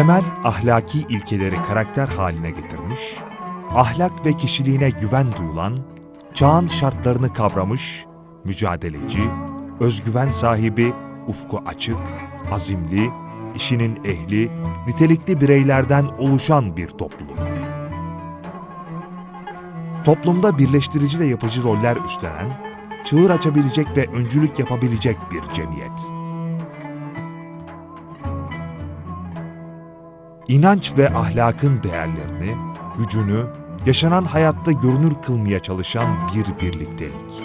temel ahlaki ilkeleri karakter haline getirmiş, ahlak ve kişiliğine güven duyulan, çağın şartlarını kavramış, mücadeleci, özgüven sahibi, ufku açık, azimli, işinin ehli, nitelikli bireylerden oluşan bir topluluk. Toplumda birleştirici ve yapıcı roller üstlenen, çığır açabilecek ve öncülük yapabilecek bir cemiyet. İnanç ve ahlakın değerlerini, gücünü, yaşanan hayatta görünür kılmaya çalışan bir birliktelik.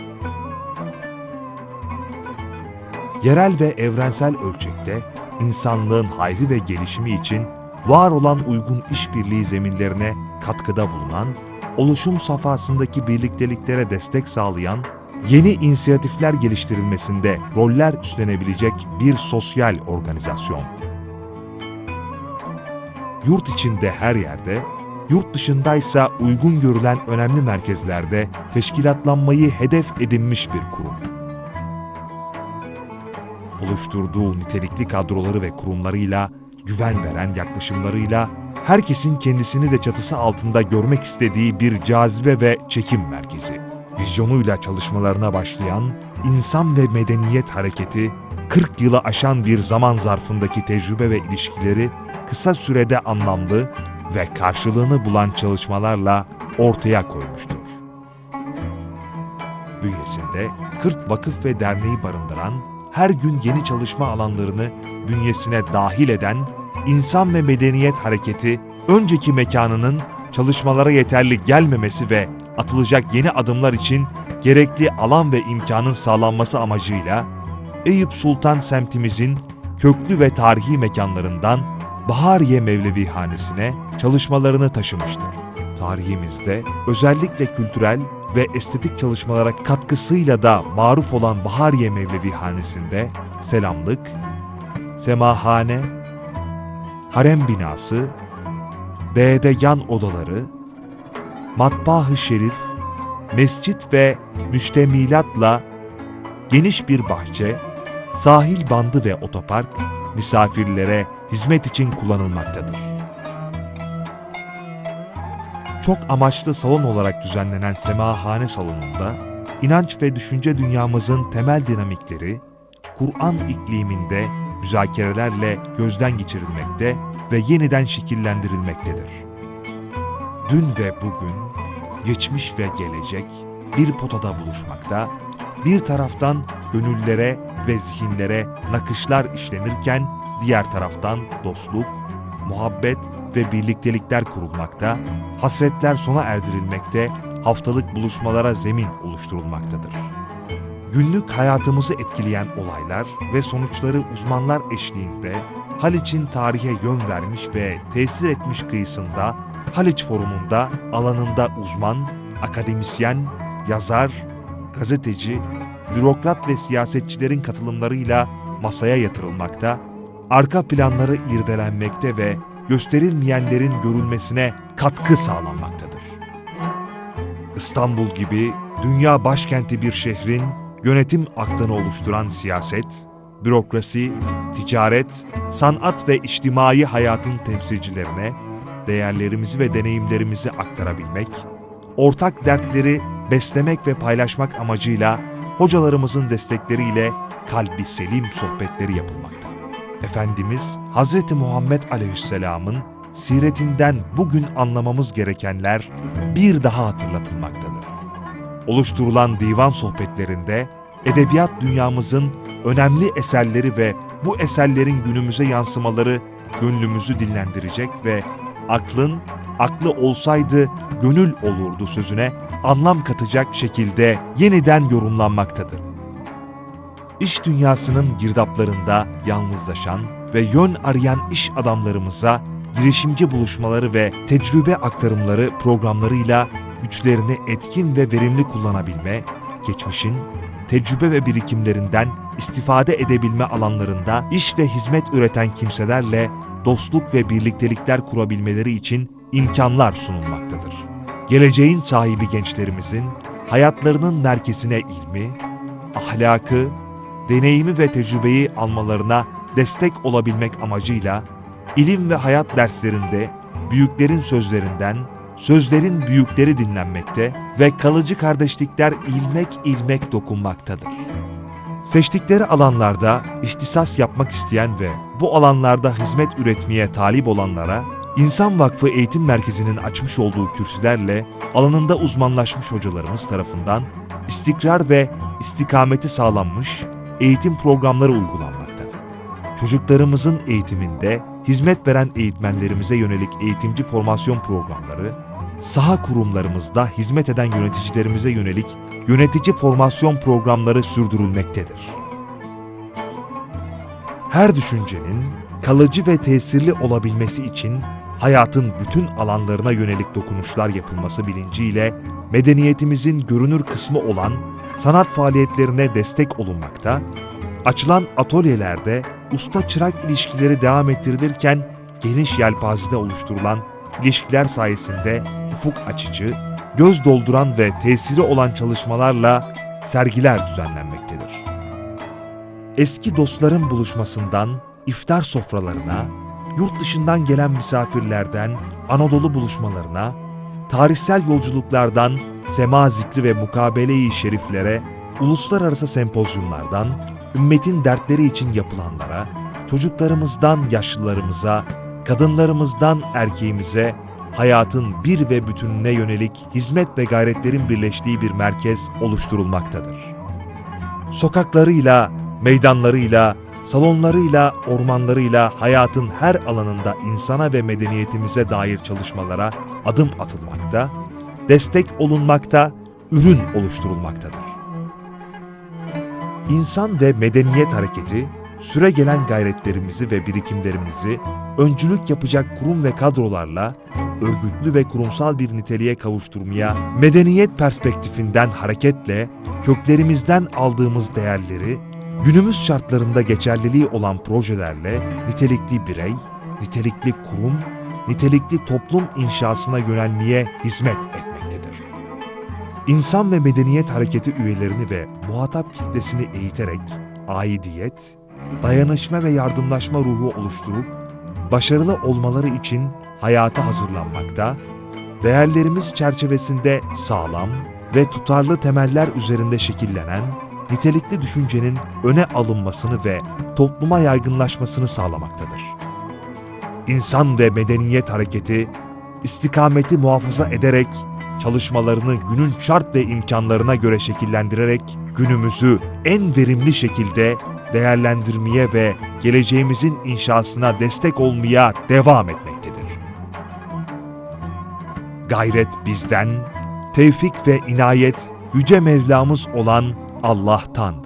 Yerel ve evrensel ölçekte insanlığın hayrı ve gelişimi için var olan uygun işbirliği zeminlerine katkıda bulunan, oluşum safhasındaki birlikteliklere destek sağlayan, yeni inisiyatifler geliştirilmesinde roller üstlenebilecek bir sosyal organizasyon. Yurt içinde her yerde, yurt dışındaysa uygun görülen önemli merkezlerde teşkilatlanmayı hedef edinmiş bir kurum oluşturduğu nitelikli kadroları ve kurumlarıyla, güven veren yaklaşımlarıyla, herkesin kendisini de çatısı altında görmek istediği bir cazibe ve çekim merkezi. Vizyonuyla çalışmalarına başlayan insan ve medeniyet hareketi, 40 yılı aşan bir zaman zarfındaki tecrübe ve ilişkileri kısa sürede anlamlı ve karşılığını bulan çalışmalarla ortaya koymuştur. Bünyesinde 40 vakıf ve derneği barındıran her gün yeni çalışma alanlarını bünyesine dahil eden İnsan ve Medeniyet Hareketi, önceki mekanının çalışmalara yeterli gelmemesi ve atılacak yeni adımlar için gerekli alan ve imkanın sağlanması amacıyla Eyüp Sultan semtimizin köklü ve tarihi mekanlarından Bahariye Mevlevi Hanesi'ne çalışmalarını taşımıştır. Tarihimizde özellikle kültürel ve estetik çalışmalara katkısıyla da maruf olan Bahariye Mevlevi Hanesi'nde selamlık, semahane, harem binası, bedegan odaları, matbaa-ı şerif, mescit ve müştemilatla geniş bir bahçe, sahil bandı ve otopark misafirlere hizmet için kullanılmaktadır. Çok amaçlı salon olarak düzenlenen semahane salonunda, inanç ve düşünce dünyamızın temel dinamikleri, Kur'an ikliminde müzakerelerle gözden geçirilmekte ve yeniden şekillendirilmektedir. Dün ve bugün, geçmiş ve gelecek bir potada buluşmakta, bir taraftan gönüllere ve zihinlere nakışlar işlenirken, diğer taraftan dostluk, muhabbet ve birliktelikler kurulmakta, hasretler sona erdirilmekte, haftalık buluşmalara zemin oluşturulmaktadır. Günlük hayatımızı etkileyen olaylar ve sonuçları uzmanlar eşliğinde Haliç'in tarihe yön vermiş ve tesir etmiş kıyısında Haliç Forumu'nda alanında uzman, akademisyen, yazar, gazeteci, bürokrat ve siyasetçilerin katılımlarıyla masaya yatırılmakta, arka planları irdelenmekte ve gösterilmeyenlerin görülmesine katkı sağlanmaktadır. İstanbul gibi dünya başkenti bir şehrin yönetim aklını oluşturan siyaset, bürokrasi, ticaret, sanat ve içtimai hayatın temsilcilerine değerlerimizi ve deneyimlerimizi aktarabilmek, ortak dertleri beslemek ve paylaşmak amacıyla hocalarımızın destekleriyle kalbi selim sohbetleri yapılmakta. Efendimiz Hz. Muhammed Aleyhisselam'ın siretinden bugün anlamamız gerekenler bir daha hatırlatılmaktadır. Oluşturulan divan sohbetlerinde edebiyat dünyamızın önemli eserleri ve bu eserlerin günümüze yansımaları gönlümüzü dinlendirecek ve aklın aklı olsaydı gönül olurdu sözüne anlam katacak şekilde yeniden yorumlanmaktadır. İş dünyasının girdaplarında yalnızlaşan ve yön arayan iş adamlarımıza girişimci buluşmaları ve tecrübe aktarımları programlarıyla güçlerini etkin ve verimli kullanabilme, geçmişin tecrübe ve birikimlerinden istifade edebilme alanlarında iş ve hizmet üreten kimselerle dostluk ve birliktelikler kurabilmeleri için imkanlar sunulmaktadır. Geleceğin sahibi gençlerimizin hayatlarının merkezine ilmi, ahlakı, deneyimi ve tecrübeyi almalarına destek olabilmek amacıyla ilim ve hayat derslerinde büyüklerin sözlerinden, sözlerin büyükleri dinlenmekte ve kalıcı kardeşlikler ilmek ilmek dokunmaktadır. Seçtikleri alanlarda ihtisas yapmak isteyen ve bu alanlarda hizmet üretmeye talip olanlara İnsan Vakfı Eğitim Merkezi'nin açmış olduğu kürsülerle alanında uzmanlaşmış hocalarımız tarafından istikrar ve istikameti sağlanmış eğitim programları uygulanmakta. Çocuklarımızın eğitiminde hizmet veren eğitmenlerimize yönelik eğitimci formasyon programları, saha kurumlarımızda hizmet eden yöneticilerimize yönelik yönetici formasyon programları sürdürülmektedir. Her düşüncenin kalıcı ve tesirli olabilmesi için hayatın bütün alanlarına yönelik dokunuşlar yapılması bilinciyle medeniyetimizin görünür kısmı olan sanat faaliyetlerine destek olunmakta, açılan atölyelerde usta-çırak ilişkileri devam ettirilirken geniş yelpazede oluşturulan ilişkiler sayesinde ufuk açıcı, göz dolduran ve tesiri olan çalışmalarla sergiler düzenlenmektedir. Eski dostların buluşmasından iftar sofralarına, yurt dışından gelen misafirlerden Anadolu buluşmalarına, tarihsel yolculuklardan sema zikri ve mukabele-i şeriflere, uluslararası sempozyumlardan, ümmetin dertleri için yapılanlara, çocuklarımızdan yaşlılarımıza, kadınlarımızdan erkeğimize, hayatın bir ve bütününe yönelik hizmet ve gayretlerin birleştiği bir merkez oluşturulmaktadır. Sokaklarıyla, meydanlarıyla, salonlarıyla, ormanlarıyla hayatın her alanında insana ve medeniyetimize dair çalışmalara adım atılmakta, destek olunmakta, ürün oluşturulmaktadır. İnsan ve medeniyet hareketi, süre gelen gayretlerimizi ve birikimlerimizi öncülük yapacak kurum ve kadrolarla örgütlü ve kurumsal bir niteliğe kavuşturmaya, medeniyet perspektifinden hareketle köklerimizden aldığımız değerleri günümüz şartlarında geçerliliği olan projelerle nitelikli birey, nitelikli kurum, nitelikli toplum inşasına yönelmeye hizmet etmektedir. İnsan ve Medeniyet Hareketi üyelerini ve muhatap kitlesini eğiterek aidiyet, dayanışma ve yardımlaşma ruhu oluşturup başarılı olmaları için hayata hazırlanmakta, değerlerimiz çerçevesinde sağlam ve tutarlı temeller üzerinde şekillenen nitelikli düşüncenin öne alınmasını ve topluma yaygınlaşmasını sağlamaktadır. İnsan ve Medeniyet Hareketi, istikameti muhafaza ederek, çalışmalarını günün şart ve imkanlarına göre şekillendirerek, günümüzü en verimli şekilde değerlendirmeye ve geleceğimizin inşasına destek olmaya devam etmektedir. Gayret bizden, tevfik ve inayet Yüce Mevlamız olan Allah'tandır.